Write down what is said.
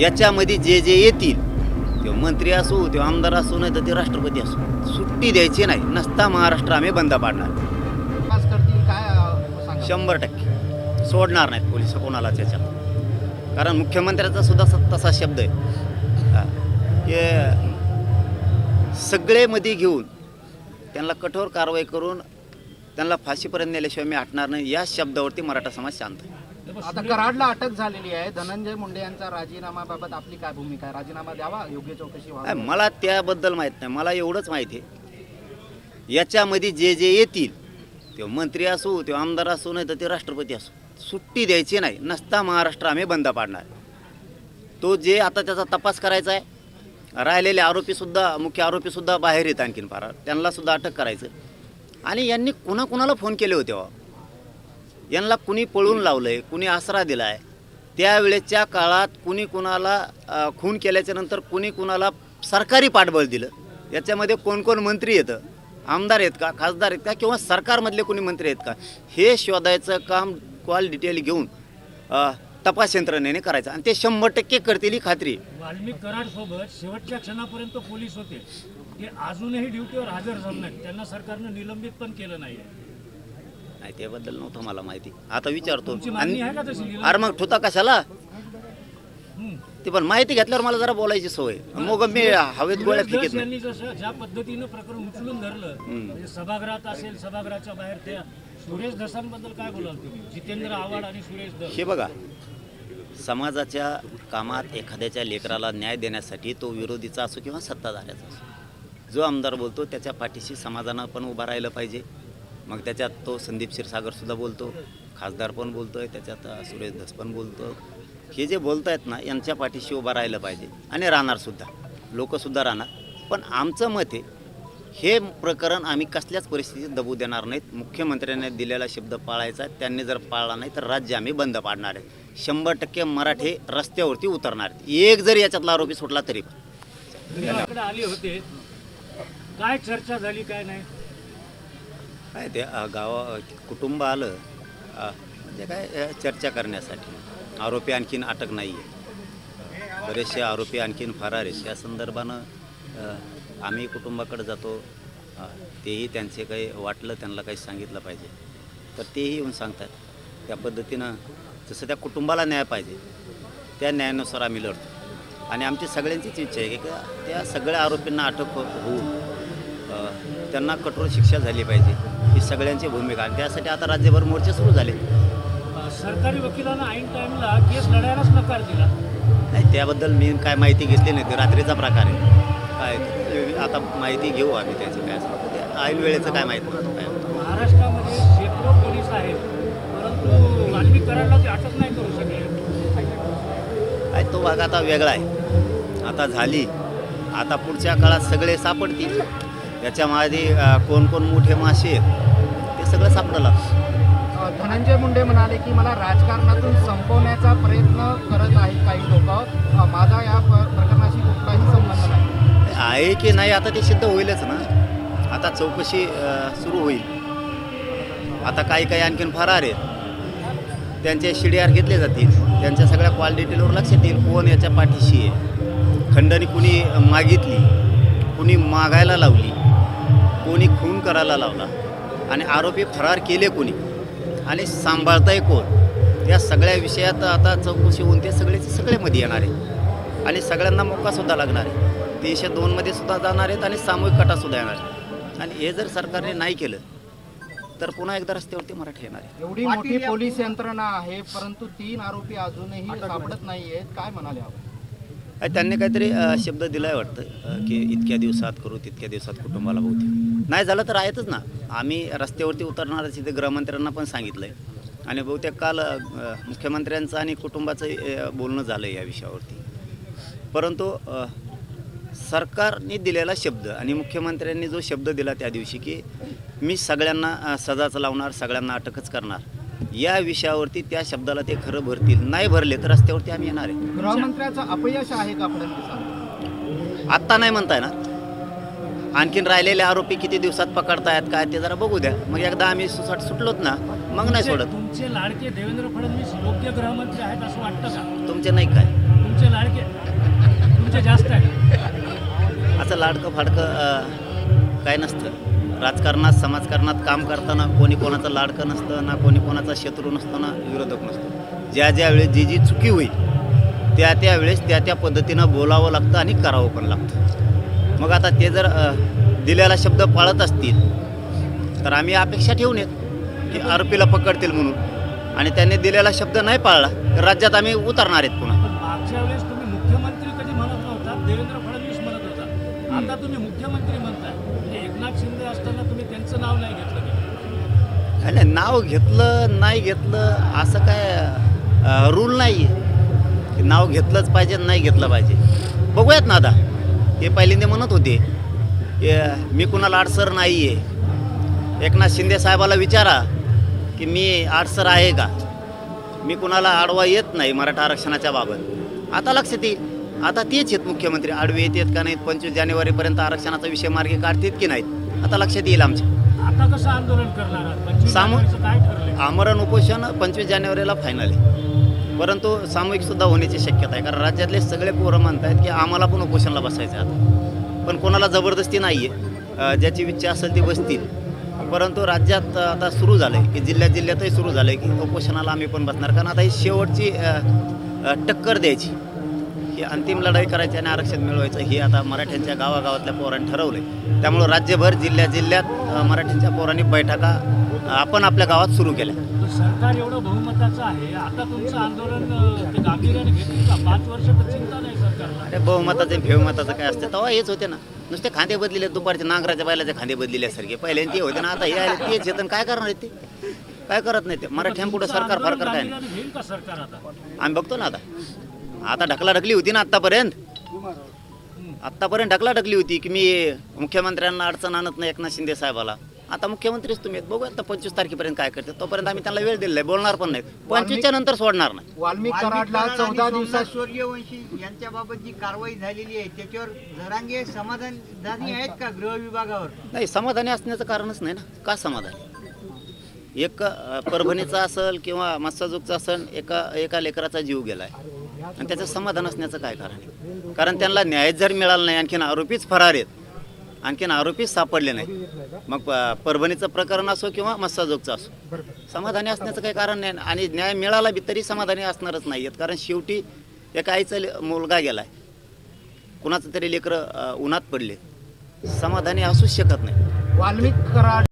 याच्यामध्ये जे जे येतील ते मंत्री असो ते आमदार असो नाही तर ते राष्ट्रपती असो सुट्टी द्यायची नाही. नसता महाराष्ट्र आम्ही बंद पाडणार. काय शंभर टक्के. सोडणार नाहीत पोलीस कोणाला त्याच्यात कारण मुख्यमंत्र्याचा सुद्धा तसा शब्द आहे. सगळेमध्ये की सगळे मध्ये घेऊन त्यांना कठोर कारवाई करून त्यांना फाशीपर्यंत नेल्याशिवाय मी हटणार नाही. या शब्दावरती मराठा समाज शांत आहे. आता कराडला अटक झालेली आहे. धनंजय मुंडे यांचा राजीनामाबाबत आपली काय भूमिका आहे? राजीनामा द्यावा योग्य चौकशी नाही, मला त्याबद्दल माहीत नाही. मला एवढंच माहिती आहे. याच्यामध्ये जे जे येतील ते मंत्री असो ते आमदार असो नाही तर ते राष्ट्रपती असो सुट्टी द्यायची नाही. नसता महाराष्ट्र आम्ही बंद पाडणार. तो जे आता त्याचा तपास करायचा आहे. राहिलेले आरोपीसुद्धा मुख्य आरोपीसुद्धा बाहेर येत आणखीन फार त्यांनासुद्धा अटक करायचं. आणि यांनी कुणाकुणाला फोन केले होते हो? यांना कुणी पळून लावलंय कुणी आसरा दिलाय त्यावेळेच्या काळात कुणी कुणाला खून केल्याच्यानंतर कुणी कुणाला सरकारी पाठबळ दिलं? याच्यामध्ये कोण कोण मंत्री येतं? आमदार आहेत का? खासदार आहेत का? किंवा सरकारमधले कोणी मंत्री आहेत का? हे शोधायचं काम कॉल डिटेल घेऊन तपास यंत्रणेने करायचं. आणि ते शंभर टक्के करतील ही खात्री. वाल्मिक कराड सोबत शेवटच्या क्षणापर्यंत पोलीस होते. ते अजूनही ड्युटीवर हजर झाले नाहीत. त्यांना सरकारनं निलंबित पण केलं नाहीये. नाही त्याबद्दल नव्हतं मला माहिती. आता विचारतो. तशी? अरे मग ठुता कशाला. ते पण माहिती घेतल्यावर मला जरा बोलायची सवय. मग मी हवेत गोळ्या फेकीत नाही जसं ज्या पद्धतीनं प्रकरण उचलून धरलं म्हणजे सभागृहात असेल सभागृहाच्या बाहेर त्या सुरेश धसांबद्दल काय बोलाल तुम्ही? जितेंद्र आव्हाड आणि सुरेश धस हे बघा समाजाच्या कामात एखाद्याच्या लेकराला न्याय देण्यासाठी तो विरोधीचा असो किंवा सत्ताधाऱ्याचा असो जो आमदार बोलतो त्याच्या पाठीशी समाजानं पण उभं राहिलं पाहिजे. मग त्याच्यात तो संदीप क्षीरसागरसुद्धा बोलतो खासदार पण बोलतो आहे त्याच्यात सुरेश धस पण बोलतो. हे जे बोलत आहेत ना यांच्या पाठीशी उभं राहिलं पाहिजे आणि राहणारसुद्धा लोकसुद्धा राहणार. पण आमचं मत आहे हे प्रकरण आम्ही कसल्याच परिस्थितीत दबू देणार नाहीत. मुख्यमंत्र्यांनी दिलेला शब्द पाळायचा त्यांनी जर पाळला नाही तर राज्य आम्ही बंद पाडणार आहे. शंभर टक्के मराठे रस्त्यावरती उतरणार आहेत. एक जरी याच्यातला आरोपी सुटला तरी पण. आले होते. काय चर्चा झाली काय नाही? काय ते गावा कुटुंब आलं म्हणजे काय चर्चा करण्यासाठी. आरोपी आणखीन अटक नाही आहे बरेचसे आरोपी आणखीन फरार आहेत. या संदर्भानं आम्ही कुटुंबाकडे जातो. तेही त्यांचे काही वाटलं त्यांना काही सांगितलं पाहिजे. तर तेही येऊन सांगतात. त्या पद्धतीनं जसं त्या कुटुंबाला न्याय पाहिजे त्या न्यायानुसार आम्ही लढतो. आणि आमची सगळ्यांचीच इच्छा आहे की त्या सगळ्या आरोपींना अटक हो- होऊन त्यांना कठोर शिक्षा झाली पाहिजे ही सगळ्यांची भूमिका. आहे त्यासाठी आता राज्यभर मोर्चे सुरू झाले. सरकारी वकिलांना ऐन टाइमला केस लढायलाच नकार दिला. नाही त्याबद्दल मी काय माहिती घेतली नाही. ते रात्रीचा प्रकार आहे. काय आता माहिती घेऊ आम्ही त्याची काय ऐन वेळेचं काय माहीत काय. महाराष्ट्रामध्ये शेकडो पोलीस आहेत. परंतु वाल्मिक कराडला ते अटक नाही करू शकले. काय तो भाग आता वेगळा आहे. आता झाली. आता पुढच्या काळात सगळे सापडतील. याच्यामध्ये कोण कोण मोठे मासे आहेत ते सगळं सापडलं. धनंजय मुंडे म्हणाले की मला राजकारणातून संपवण्याचा प्रयत्न करत आहेत काही लोक. माझा या प्रकरणाशी कुठलाही संबंध नाही. आहे की नाही आता ते सिद्ध होईलच ना. आता चौकशी सुरू होईल. आता काही काही आणखीन फरार आहेत. त्यांचे शिडीआर घेतले जातील. त्यांच्या सगळ्या कॉल डिटेलवर लक्षात येईल कोण याच्या पाठीशी आहे. खंडणी कुणी मागितली कुणी मागायला लावली कोणी खून करायला लावला आणि आरोपी फरार केले कोणी आणि सांभाळताय कोण? या सगळ्या विषयात आता चौकशी होऊन ते सगळेचे सगळे मध्ये येणार आहे आणि सगळ्यांना मोकासुद्धा लागणार आहे. तीनशे दोनमध्ये सुद्धा जाणार आहेत आणि सामूहिक कटासुद्धा येणार आहे आणि हे जर सरकारने नाही केलं तर पुन्हा एकदा रस्त्यावरती मराठी येणार आहे एवढी मोठी पोलीस यंत्रणा आहे परंतु तीन आरोपी अजूनही सापडत नाहीयेत. काय म्हणाले आपण? त्यांनी काहीतरी शब्द दिलाय वाटतं की इतक्या दिवसात करू तितक्या दिवसात कुटुंबाला बहुतेक नाही झालं तर आहेतच ना. आम्ही रस्त्यावरती उतरणार तिथे गृहमंत्र्यांना पण सांगितलं आहे आणि बहुतेक काल मुख्यमंत्र्यांचं आणि कुटुंबाचं बोलणं झालं या विषयावरती. परंतु सरकारने दिलेला शब्द आणि मुख्यमंत्र्यांनी जो शब्द दिला त्या दिवशी की मी सगळ्यांना सजाच लावणार सगळ्यांना अटकच करणार या विषयावरती त्या शब्दाला ते खरं भरतील. नाही भरले तर रस्त्यावरती आम्ही येणार आहे. गृहमंत्र्याचं अपयश आहे का आत्ता नाही म्हणताय ना? आणखीन राहिलेले आरोपी किती दिवसात पकडतायत काय ते जरा बघू द्या. मग एकदा आम्ही सुसाट सुटलोत ना मग नाही सोडत. तुमचे लाडके देवेंद्र फडणवीस योग्य गृहमंत्री आहेत असं वाटतं का? तुमचे नाही काय. तुमचे लाडके तुमचे जास्त आहे असं लाडकं फाडकं काय नसतं. राजकारणात समाजकारणात काम करताना कोणी कोणाचं लाडकं नसतं ना कोणी कोणाचा शत्रू नसतो ना विरोधक नसतो. ज्या ज्यावेळेस जी जी चुकी होईल त्या त्यावेळेस त्या त्या पद्धतीनं बोलावं लागतं आणि करावं पण लागतं. मग आता ते जर दिलेला शब्द पाळत असतील तर आम्ही अपेक्षा ठेवून येत की आरोपीला पकडतील म्हणून. आणि त्यांनी दिलेला शब्द नाही पाळला तर राज्यात आम्ही उतरणार आहेत पुन्हा. पण मागच्या वेळेस तुम्ही मुख्यमंत्री कधी म्हणत नव्हता देवेंद्र फडणवीस म्हणत होता. आता तुम्ही मुख्यमंत्री म्हणताय. म्हणजे एकनाथ शिंदे असताना तुम्ही त्यांचं नाव नाही घेतलं नाही, नाही नाव घेतलं नाही घेतलं असं काय रूल नाही आहे की नाव घेतलंच पाहिजे नाही घेतलं पाहिजे. बघूयात ना आता. ते पहिल्यांदा म्हणत होते मी कुणाला अडसर नाही आहे एकनाथ शिंदे साहेबाला विचारा की मी अडसर आहे का? मी कुणाला आडवा येत नाही मराठा आरक्षणाच्या बाबत. आता लक्षात येईल आता तेच आहेत मुख्यमंत्री. आडवे येतात का नाहीत? पंचवीस जानेवारीपर्यंत आरक्षणाचा विषय मार्गी काढतात की नाहीत? आता लक्षात येईल आमच्या. आता कसं आंदोलन करणार? आहात? आमरण उपोषण पंचवीस जानेवारीला फायनल आहे. परंतु सामूहिकसुद्धा होण्याची शक्यता आहे. कारण राज्यातले सगळे पोरं म्हणत आहेत की आम्हाला पण उपोषणाला बसायचं आहे आता. पण कोणाला जबरदस्ती नाही आहे ज्याची इच्छा असेल ती बसतील. परंतु राज्यात आता सुरू झालं आहे की जिल्ह्यात जिल्ह्यातही सुरू झालं आहे की उपोषणाला आम्ही पण बसणार. कारण आता ही शेवटची टक्कर द्यायची. ही अंतिम लढाई करायची आणि आरक्षण मिळवायचं हे आता मराठ्यांच्या गावागावातल्या पोरांनी ठरवलं त्यामुळं राज्यभर जिल्ह्या जिल्ह्यात मराठ्यांच्या पोरांनी बैठका आपण आपल्या गावात सुरू केल्या. सरकार एवढं बहुमताचं आहे आता तुमचं आंदोलन ते गांभीर्याने घेतील का? पाच वर्ष तर चिंता नाही सरकारला. अरे बहुमताचं आणि फेवमताचं काय असतं? तेव्हा हेच होते ना. नुसते खांदे बदलेले दुपारचे नांगराच्या बैलाचे खांदे बदलेल्यासारखे पहिल्यांदा ते होते ना आता हे आले तेच येतं काय करणार आहेत ते? काय करत नाही ते? मराठ्यांपुढे तुमचं सरकार फार आंदोलन काय नाही गांभीर्याने घेईल का सरकार आता? आम्ही बघतो ना आता. आता ढकला ढकली होती ना आत्तापर्यंत. आत्तापर्यंत ढकला ढकली होती की मी मुख्यमंत्र्यांना अडचण आणत नाही एकनाथ शिंदे साहेबाला. आता मुख्यमंत्रीच तुम्ही आहेत. बघूया आता पंचवीस तारखेपर्यंत काय करते तोपर्यंत आम्ही त्यांना वेळ दिलेला आहे बोलणार पण नाही पंचवीसच्या नंतर सोडणार नाही. वाल्मिक कराडला चौदा दिवसात सूर्यवंशी यांच्याबाबत जी कारवाई झालेली आहे त्याच्यावर आहेत का गृह विभागावर? नाही समाधानी असण्याचं कारणच नाही ना. का समाधानी? एक अ, परभणीचा असेल किंवा मस्साजोगचा असेल एका एका लेकराचा जीव गेलाय. आणि त्याचं समाधान असण्याचं काय कारण आहे? कारण त्यांना न्याय जर मिळाला नाही आणखीन आरोपीच फरार आहेत. आणखीन आरोपी सापडले नाही मग परभणीचं प्रकरण असो किंवा मस्साजोगचं असो. समाधानी असण्याचं काही कारण नाही आणि न्याय मिळाला बी तरी समाधानी असणारच नाही आहेत. कारण शेवटी एका आईचा मुलगा मुलगा गेलाय. कुणाचं तरी लेकरं उन्हात पडले. समाधानी असूच शकत नाही. वाल्मिक कराड